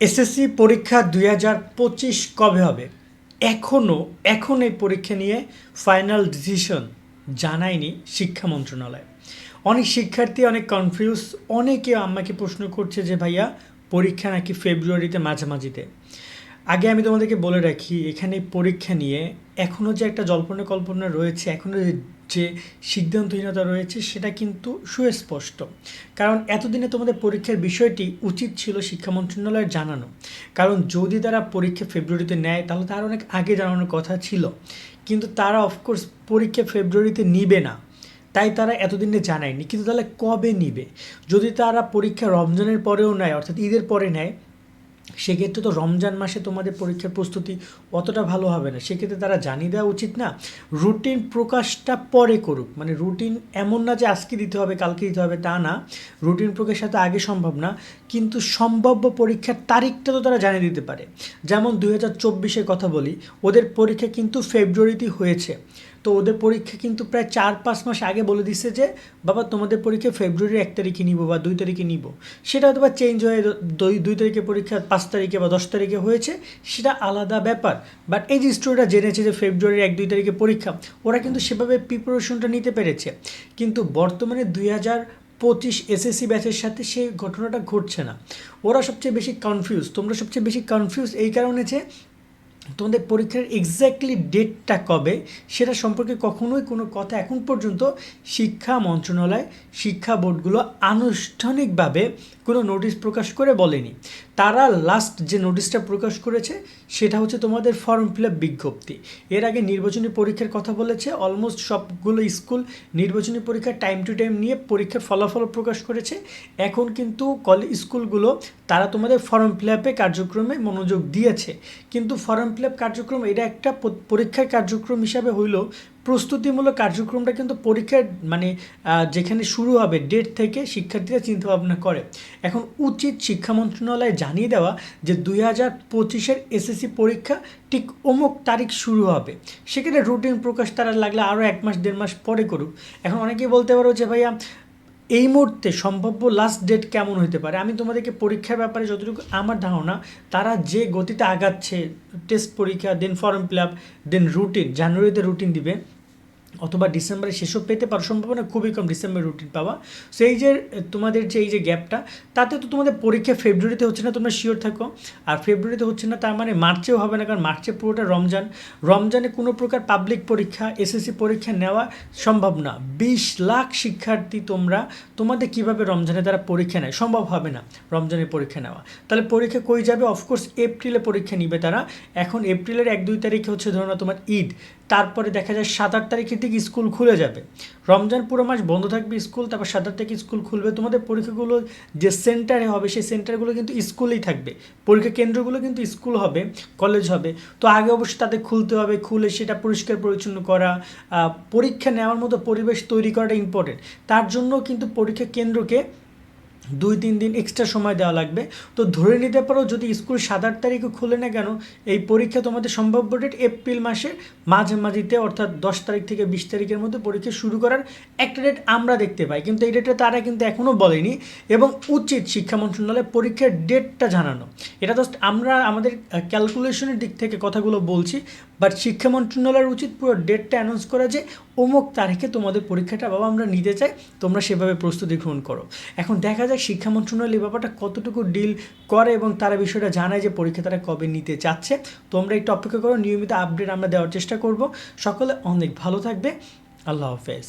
SSC পরীক্ষা দুই হাজার পঁচিশ কবে হবে? এখনও এখন এই পরীক্ষা নিয়ে ফাইনাল ডিসিশন জানায়নি শিক্ষা মন্ত্রণালয়। অনেক শিক্ষার্থী অনেক কনফিউজ অনেকে আমাকে প্রশ্ন করছে যে ভাইয়া, পরীক্ষা নাকি ফেব্রুয়ারিতে মাঝামাঝিতে। আগে আমি তোমাদেরকে বলে রাখি, এখানে পরীক্ষা নিয়ে এখনও যে একটা জল্পনা কল্পনা রয়েছে এখনও যে সিদ্ধান্তহীনতা রয়েছে, সেটা কিন্তু সুস্পষ্ট। কারণ এতদিনে তোমাদের পরীক্ষার বিষয়টি উচিত ছিল শিক্ষা মন্ত্রণালয়ের জানানো। কারণ যদি তারা পরীক্ষা ফেব্রুয়ারিতে নেয়, তাহলে তার অনেক আগে জানানোর কথা ছিল। কিন্তু তারা অফকোর্স পরীক্ষা ফেব্রুয়ারিতে নিবে না। তাই তারা এতদিনে জানায়নি। কিন্তু তাহলে কবে নিবে? যদি তারা পরীক্ষা রমজানের পরেও নেয়, অর্থাৎ ঈদের পরে নেয় সেক্ষেত্রে তো রমজান মাসে তোমাদের পরীক্ষার প্রস্তুতি অতটা ভালো হবে না। সেক্ষেত্রে তারা জানিয়ে দেওয়া উচিত না রুটিন প্রকাশটা পরে করুক। মানে রুটিন এমন না যে আজকে দিতে হবে, কালকে দিতে হবে, তা না। রুটিন প্রকাশ তো আগে সম্ভব না, কিন্তু সম্ভাব্য পরীক্ষার তারিখটা তো তারা জানিয়ে দিতে পারে। যেমন দু হাজার কথা বলি, ওদের পরীক্ষা কিন্তু ফেব্রুয়ারিতে হয়েছে। তো ওদের পরীক্ষা কিন্তু প্রায় চার পাঁচ মাস আগে বলে দিচ্ছে যে, বাবা, তোমাদের পরীক্ষা ফেব্রুয়ারির এক তারিখে নিব বা দুই তারিখে নিব। সেটা হয়তো বা চেঞ্জ হয়ে দুই দুই তারিখে পরীক্ষা, পাঁচ তারিখে বা দশ তারিখে হয়েছে, সেটা আলাদা ব্যাপার। বাট এই যে স্টুডেন্টরা জেনেছে যে ফেব্রুয়ারির এক, দুই তারিখে পরীক্ষা, ওরা কিন্তু সেভাবে প্রিপারেশনটা নিতে পেরেছে। কিন্তু বর্তমানে দুই হাজার পঁচিশ এসএসসি ব্যাচের সাথে সেই ঘটনাটা ঘটছে না। ওরা সবচেয়ে বেশি কনফিউজ তোমরা সবচেয়ে বেশি কনফিউজ এই কারণে যে তোমাদের পরীক্ষার এক্স্যাক্টলি ডেটটা কবে, সেটা সম্পর্কে কখনোই কোনো কথা এখন পর্যন্ত শিক্ষা মন্ত্রণালয়, শিক্ষা বোর্ডগুলো আনুষ্ঠানিকভাবে কোনো নোটিশ প্রকাশ করে বলেনি। তারা লাস্ট যে নোটিশটা প্রকাশ করেছে, সেটা হচ্ছে তোমাদের ফর্ম ফিল আপ বিজ্ঞপ্তি। এর আগে নির্বাচনী পরীক্ষার কথা বলেছে অলমোস্ট সবগুলো স্কুল নির্বাচনী পরীক্ষার টাইম টু টাইম নিয়ে পরীক্ষার ফলাফল প্রকাশ করেছে। এখন কিন্তু কলেজ স্কুলগুলো তারা তোমাদের ফর্ম ফিল আপে কার্যক্রমে মনোযোগ দিয়েছে। কিন্তু ফর্ম ফিল কার্যক্রম, এটা একটা পরীক্ষার কার্যক্রম হিসাবে হইলেও প্রস্তুতিমূলক কার্যক্রমটা কিন্তু পরীক্ষার মানে যেখানে শুরু হবে ডেট থেকে শিক্ষার্থীরা চিন্তা ভাবনা করে। এখন উচিত শিক্ষা মন্ত্রণালয় জানিয়ে দেওয়া যে দুই হাজার পঁচিশের এসএসসি পরীক্ষা ঠিক অমুক তারিখ শুরু হবে। সেখানে রুটিন প্রকাশ তারা লাগলে আরও এক মাস, দেড় মাস পরে করুক। এখন অনেকেই বলতে পারো যে, ভাইয়া এই মুহূর্তে সম্ভাব্য লাস্ট ডেট কেমন হতে পারে? আমি তোমাদেরকে পরীক্ষার ব্যাপারে যতটুকু আমার ধারণা, তারা যে গতিতে আগাচ্ছে টেস্ট পরীক্ষা then form fill up then routine জানুয়ারিতে রুটিন দিবে। অথবা ডিসেম্বরে শেষও পেতে পারো। সম্ভাবনা খুবই কম ডিসেম্বর রুটিন পাওয়া। সো এই যে, তোমাদের যে, এই যে গ্যাপটা তাতে তো তোমাদের পরীক্ষা ফেব্রুয়ারিতে হচ্ছে না, তোমরা শিওর থাকো। আর ফেব্রুয়ারিতে হচ্ছে না, তার মানে মার্চেও হবে না, কারণ মার্চে পুরোটা রমজান। রমজানে কোনো প্রকার পাবলিক পরীক্ষা এসএসসি পরীক্ষা নেওয়া সম্ভব না। বিশ লাখ শিক্ষার্থী তোমরা, তোমাদের কীভাবে রমজানে তারা পরীক্ষা নেয়? সম্ভব হবে না রমজানের পরীক্ষা নেওয়া। তাহলে পরীক্ষা কই যাবে? অফকোর্স এপ্রিলে পরীক্ষা নিবে তারা। এখন এপ্রিলের এক দুই তারিখে হচ্ছে ধরো তোমার ঈদ তারপরে দেখা যায় সাত আট তারিখে থেকে স্কুল খুলে যাবে। রমজান পুরো মাস বন্ধ থাকবে স্কুল, তারপর সাত থেকে স্কুল খুলবে। তোমাদের পরীক্ষাগুলো যে সেন্টারে হবে, সেই সেন্টারগুলো কিন্তু স্কুলেই থাকবে। পরীক্ষা কেন্দ্রগুলো কিন্তু স্কুল হবে, কলেজ হবে। তো আগে অবশ্যই তাদের খুলতে হবে, খুলে সেটা পরিষ্কার পরিচ্ছন্ন করা পরীক্ষা নেওয়ার মতো পরিবেশ তৈরি করাটা ইম্পর্টেন্ট তার জন্য কিন্তু পরীক্ষা কেন্দ্রকে দুই, তিন দিন এক্সট্রা সময় দেওয়া লাগবে। তো ধরে নিতে পারো যদি স্কুল সাত, আট তারিখে খুলে না কেন, এই পরীক্ষা তোমাদের সম্ভাব্য ডেট এপ্রিল মাসে মাঝামাঝিতে, অর্থাৎ দশ তারিখ থেকে বিশ তারিখের মধ্যে পরীক্ষা শুরু করার একটা ডেট আমরা দেখতে পাই। কিন্তু এই ডেটটা তারা কিন্তু এখনও বলেনি এবং উচিত শিক্ষা মন্ত্রণালয় পরীক্ষার ডেটটা জানানো। এটা জাস্ট আমরা আমাদের ক্যালকুলেশনের দিক থেকে কথাগুলো বলছি। বাট শিক্ষা মন্ত্রণালয়ের উচিত পুরো ডেটটা অ্যানাউন্স করা যে অমুক তারিখে তোমাদের পরীক্ষাটা বাবা আমরা নিতে চাই তোমরা সেভাবে প্রস্তুতি গ্রহণ করো এখন দেখা যায় শিক্ষা মন্ত্রণালয় এই ব্যাপারটা কতটুকু ডিল করে এবং তারা বিষয়টা জানায় যে পরীক্ষা তারা কবে নিতে চাচ্ছে তোমরা একটু অপেক্ষা করো নিয়মিত আপডেট আমরা দেওয়ার চেষ্টা করব সকলে অনেক ভালো থাকবে আল্লাহ হাফেজ